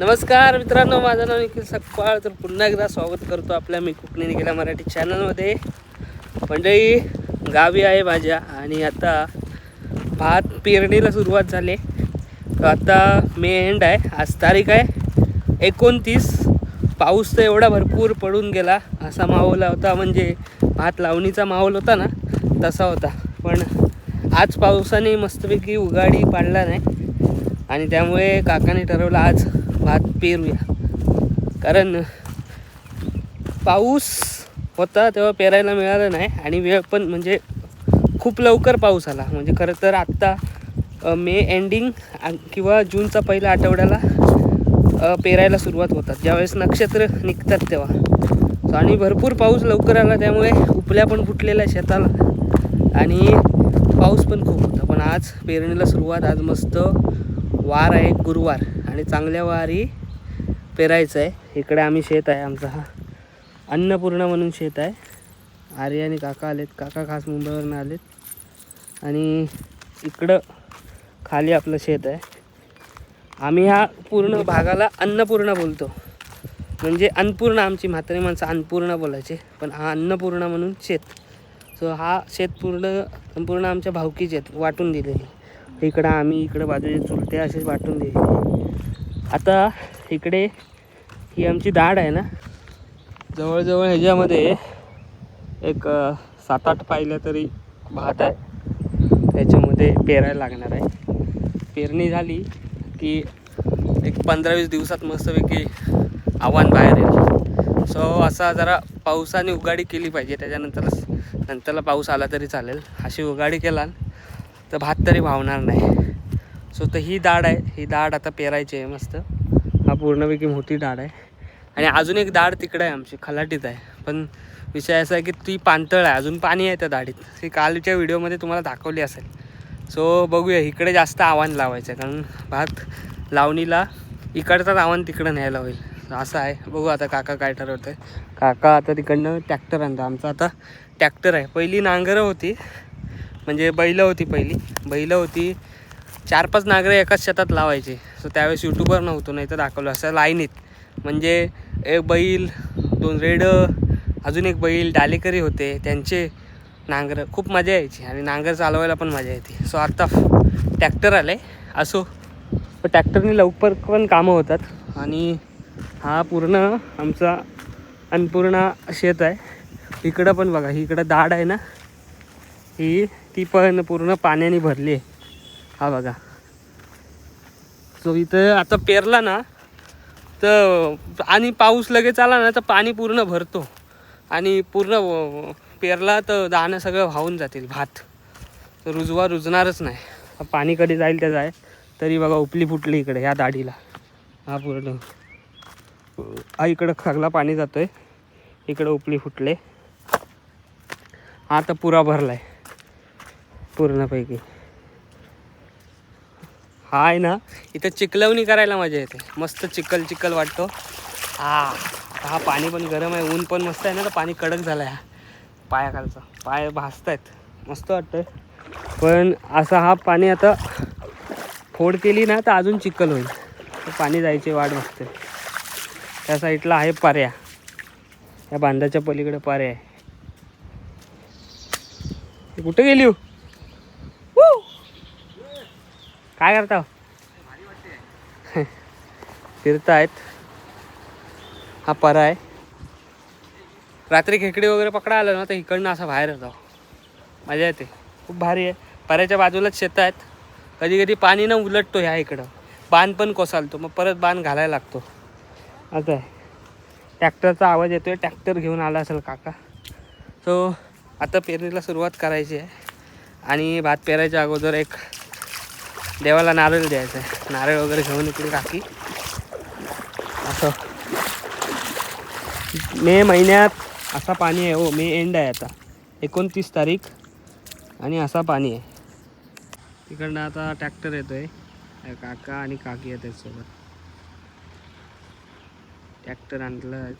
नमस्कार मित्रांनो माझं नाव निखिल सकपाळ तर पुन्हा एकदा स्वागत करतो आपल्या मी कोकणी निघाल्या मराठी चॅनलमध्ये मंडळी गावी आहे माझ्या आणि आता भात पेरणीला सुरुवात झाली. तर आता मे एंड आहे आज तारीख आहे. एकोणतीस. पाऊस तर एवढा भरपूर पडून गेला असा माहोल होता. म्हणजे भात लावणीचा माहोल होता ना तसा होता. पण आज पावसाने मस्तपैकी उगाडी पाडला नाही. आणि त्यामुळे काकाने ठरवलं आज भात पेरूया. कारण पाऊस होता तेव्हा पेरायला मिळालं नाही आणि वेळ पण म्हणजे खूप लवकर पाऊस आला. म्हणजे खरं तर आत्ता मे एंडिंग किंवा जूनचा पहिल्या आठवड्याला पेरायला सुरुवात होतात. ज्यावेळेस नक्षत्र निघतात तेव्हा. आणि भरपूर पाऊस लवकर आला त्यामुळे उपल्या पण फुटलेल्या शेताला. आणि पाऊस पण खूप होता. पण आज पेरणीला सुरुवात आज मस्त वार आहे गुरुवार. आणि चांगल्या वारी पेरायचं आहे इकडे आम्ही शेत आहे आमचा हा. अन्नपूर्णा म्हणून शेत आहे. आर्य आणि काका आलेत. काका खास मुंबईवरून आलेत. आणि इकडं खाली आपलं शेत आहे. आम्ही ह्या पूर्ण भागाला अन्नपूर्णा बोलतो. म्हणजे अन्नपूर्ण आमची म्हातारी माणसं अन्नपूर्णा बोलायचे. पण हा अन्नपूर्णा म्हणून शेत. सो हा शेत पूर्ण संपूर्ण आमच्या भावकीचे आहेत. वाटून दिलेली. इकडं आम्ही इकडं बाजूचे चुलते असेच वाटून दिले आता इकडे ही आमची दाढ आहे ना. जवळजवळ ह्याच्यामध्ये एक सात आठ पाहिल्या तरी भात आहे. त्याच्यामध्ये पेरायला लागणार आहे. पेरणी झाली की एक पंधरा वीस दिवसात मस्तपैकी आव्हान बाहेर येईल. सो असा जरा पावसाने उगाडी केली पाहिजे. त्याच्यानंतरच नंतरला पाऊस आला तरी चालेल. अशी उगाडी केला तर भात तरी भावणार नाही. सो तर ही दाढ आहे. ही दाढ आता पेरायची आहे मस्त. हा पूर्णपैकी मोठी दाढ आहे. आणि अजून एक दाढ तिकडं आहे आमची खलाटीत आहे. पण विषय असा आहे की ती पाणतळ आहे. अजून पाणी आहे त्या दाढीत. ती कालच्या व्हिडिओमध्ये तुम्हाला दाखवली असेल. सो बघूया. इकडे जास्त आव्हान लावायचं आहे. कारण भात लावणीला इकडचाच आव्हान तिकडं न्यायला होईल. असं आहे. बघू आता काका काय ठरवत आहे काका आता तिकडनं ट्रॅक्टर आणतो आमचा आता ट्रॅक्टर आहे. पहिली नांगरं होती. म्हणजे बैलं होती पहिली. बैलं होती चार पाच नांगरं एकाच शेतात लावायचे. सो त्यावेळेस यूट्यूबवर नव्हतो नाही तर दाखवलं असं लाईनीत म्हणजे एक बैल दोन रेडं अजून एक बैल डालेकरी होते. त्यांचे नांगरं खूप मजा यायची. आणि नांगर चालवायला पण मजा येते सो आता ट्रॅक्टर आलं आहे असो ट्रॅक्टरने लवकर पण कामं होतात. आणि हा पूर्ण आमचा अन्नपूर्णा शेत आहे. इकडं पण बघा इकडं दाड आहे ना. ही ती पण पूर्ण पाण्याने भरली आहे. हा बघा. जो इथं आता पेरला ना तर आणि पाऊस लगेच आला ना तर पाणी पूर्ण भरतो. आणि पूर्ण पेरला तर दाणं सगळं वाहून जातील भात. तर रुजवा रुजणारच नाही. पाणीकडे पाणी कधी जाईल त्याचं आहे तरी बघा उपली फुटली इकडे ह्या दाढीला. हा पूर्ण. हा इकडं खागला पाणी जातोय. इकडं उपली फुटले. हा आता पुरा भरलाय. पूर्णपैकी. हा आहे ना. इथं चिखलवणी करायला मजा येते. मस्त चिखल चिखल वाटतो. हा हा पाणी पण गरम आहे. ऊन पण मस्त आहे ना तर पाणी कडक झालं आहे पायाखालचं. पाय भासत आहेत मस्त वाटतं पण असा हा पाणी आता फोड केली ना तर अजून चिखल होईल. पाणी जायची वाट बघते. त्या साईडला आहे पाऱ्या या बांधाच्या पलीकडे पाऱ्या आहे. कुठे गेली हो? काय करता हो? फिरतायत. हा परा आहे. रात्री खेकडे वगैरे पकडा आलं ना तर इकडनं असं बाहेर येतो. मजा येते. खूप भारी आहे. पऱ्याच्या बाजूलाच शेतं आहेत. कधी कधी पाणी ना उलटतो ह्या इकडं. बाण पण कोसालतो मग परत बाण घालायला लागतो. असं आहे. ट्रॅक्टरचा आवाज येतोय. ट्रॅक्टर घेऊन आला असेल काका. सो आता पेरणीला सुरुवात करायची आहे. आणि भात पेरायच्या अगोदर एक देवाला नारळ द्यायचं आहे. नारळ वगैरे घेऊन इकडे काकी. असं. मे महिन्यात असा पाणी आहे हो. मे एंड आहे आता. एकोणतीस तारीख आणि असा पाणी आहे. तिकडनं आता ट्रॅक्टर येतो आहे काका आणि काकी आहेत सोबत ट्रॅक्टर आणलं.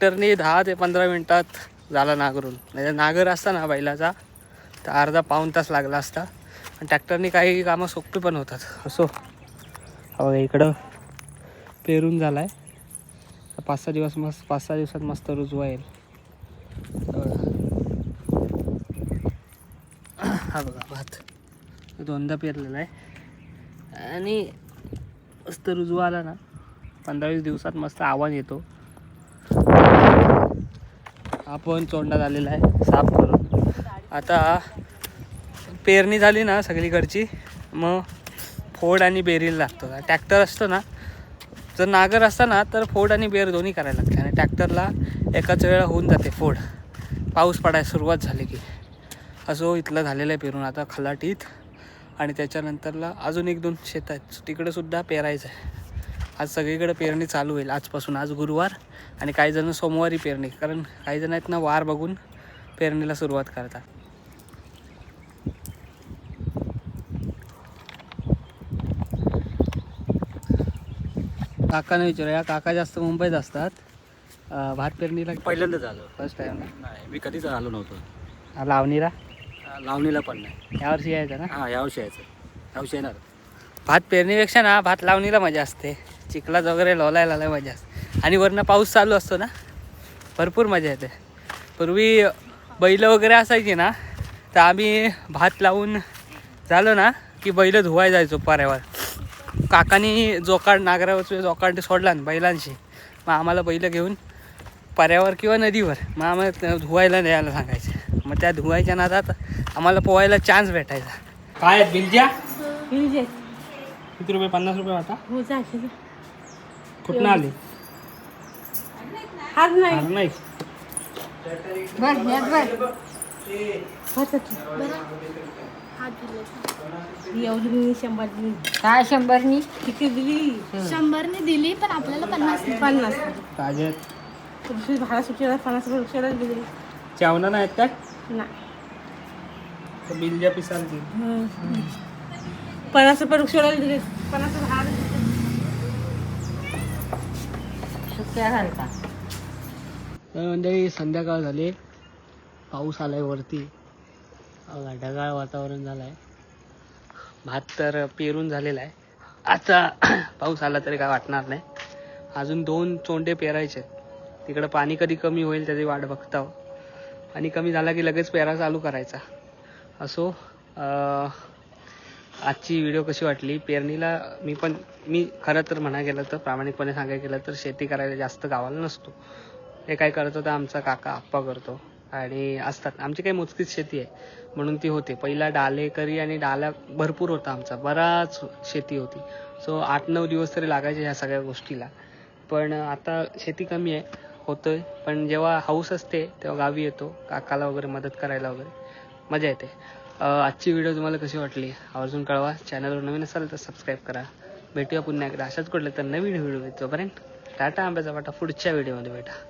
ट्रॅक्टरने दहा ते पंधरा मिनटात झाला नांगरून. म्हणजे नांगर असता ना बैलाचा तर अर्धा पाऊण तास लागला असता. आणि ट्रॅक्टरने काही कामं सोपी पण होतात. असो. हो बघा इकडं पेरून झाला आहे पाच सहा दिवस मस्त पाच सहा दिवसात मस्त रुजवा येईल हा बघा भात. दोनदा पेरलेला आहे. आणि मस्त रुजवा आला ना पंधरा वीस दिवसात मस्त आवाज येतो. आपण चोंडा झालेला आहे साफ करून. आता पेरणी झाली ना सगळीकडची मग फोड आणि बेरीला लागतो. ट्रॅक्टर असतो ना जर नागर असता ना तर फोड आणि बेर दोन्ही करायला लागते. आणि ट्रॅक्टरला एकाच वेळा होऊन जाते फोड. पाऊस पडायला सुरुवात झाली की. असो इथलं झालेलं आहे पेरून. आता खलाटीत आणि त्याच्यानंतरला अजून एक दोन शेत आहेत. तिकडंसुद्धा पेरायचं आहे. आज सगळीकडे पेरणी चालू होईल. आजपासून आज गुरुवार आणि काही जण सोमवारी पेरणी. कारण काही जण आहेत ना वार बघून पेरणीला सुरुवात करतात. काकाने विचारूया. काका जास्त मुंबईत असतात. भात पेरणीला पहिल्यांदा झालं फर्स्ट टाइम नाही मी कधीच आलो नव्हतो. लावणीला? लावणीला पण नाही. यावर्षी यायचं ना? हां यावर्षी यायचं. यावर्षी येणार. भात पेरणीपेक्षा ना भात लावणीला मजा असते. चिखलात वगैरे लोलायला लय मजा असते आणि वरनं पाऊस चालू असतो ना? भरपूर मजा येते. पूर्वी बैल वगैरे असायची ना तर आम्ही भात लावून झालो ना की बैल धुवाय जायचो पाऱ्यावर. काकानी जोकाड नागरावरचे जोकाड सोडला ना बैलांशी मग आम्हाला बैल घेऊन पाऱ्यावर किंवा नदीवर मग आम्हाला धुवायला न्यायला सांगायचे. मग त्या धुवायच्या नादात आम्हाला पोहायला चान्स भेटायचा. काय हिरजे किती रुपये? पन्नास रुपये वाटा हो आली? हात नाही. नाही. बर यात बर. एवढी मी शंभर दिली काय शंभरनी? किती दिली? शंभरने दिली पण आपल्याला पन्नास पन्नास. रुपये भाडा सुट्टीला पन्नास रुपये रुपयाला दिली. चावना नाही आहेत काय नाही. तर पिसाल ती हं. पन्नास रुपये रुपयाला दिले. पन्नास रुपये भाडं घालता तर म्हणजे संध्याकाळ झाली. पाऊस आलाय वरती. ढगाळ वातावरण झालंय. भात तर पेरून झालेला आहे. आता पाऊस आला तरी काय वाटणार नाही. अजून दोन चोंडे पेरायचे तिकडं पाणी कधी कमी होईल त्याची वाट बघता पाणी कमी झाला की लगेच पेरा चालू करायचा. असो आजची व्हिडिओ कशी वाटली? पेरणीला मी पण मी खरं तर म्हणा गेलं तर प्रामाणिकपणे सांगायला गेलं तर शेती करायला जास्त गावाला नसतो. हे काय करतो तर आमचा काका आप्पा करतो. आणि असतात. आमची काही मोजकीच शेती आहे. म्हणून ती होते. पहिला डालेकरी आणि डाला भरपूर होता आमचा. बराच शेती होती. सो आठ नऊ दिवस तरी लागायचे ह्या सगळ्या गोष्टीला. पण आता शेती कमी आहे. होतोय. पण जेव्हा हाऊस असते तेव्हा गावी येतो. काकाला वगैरे मदत करायला वगैरे. मजा येते. आजची व्हिडिओ तुम्हाला कशी वाटली? आवर्जून कळवा. चॅनलवर नवीन असाल तर सबस्क्राईब करा. भेटूया पुन्हा एकदा. अशाच कुठल्या तर नवीन व्हिडिओ तोपर्यंत टाटा आंब्याचा वाटा. पुढच्या व्हिडिओमध्ये भेटा.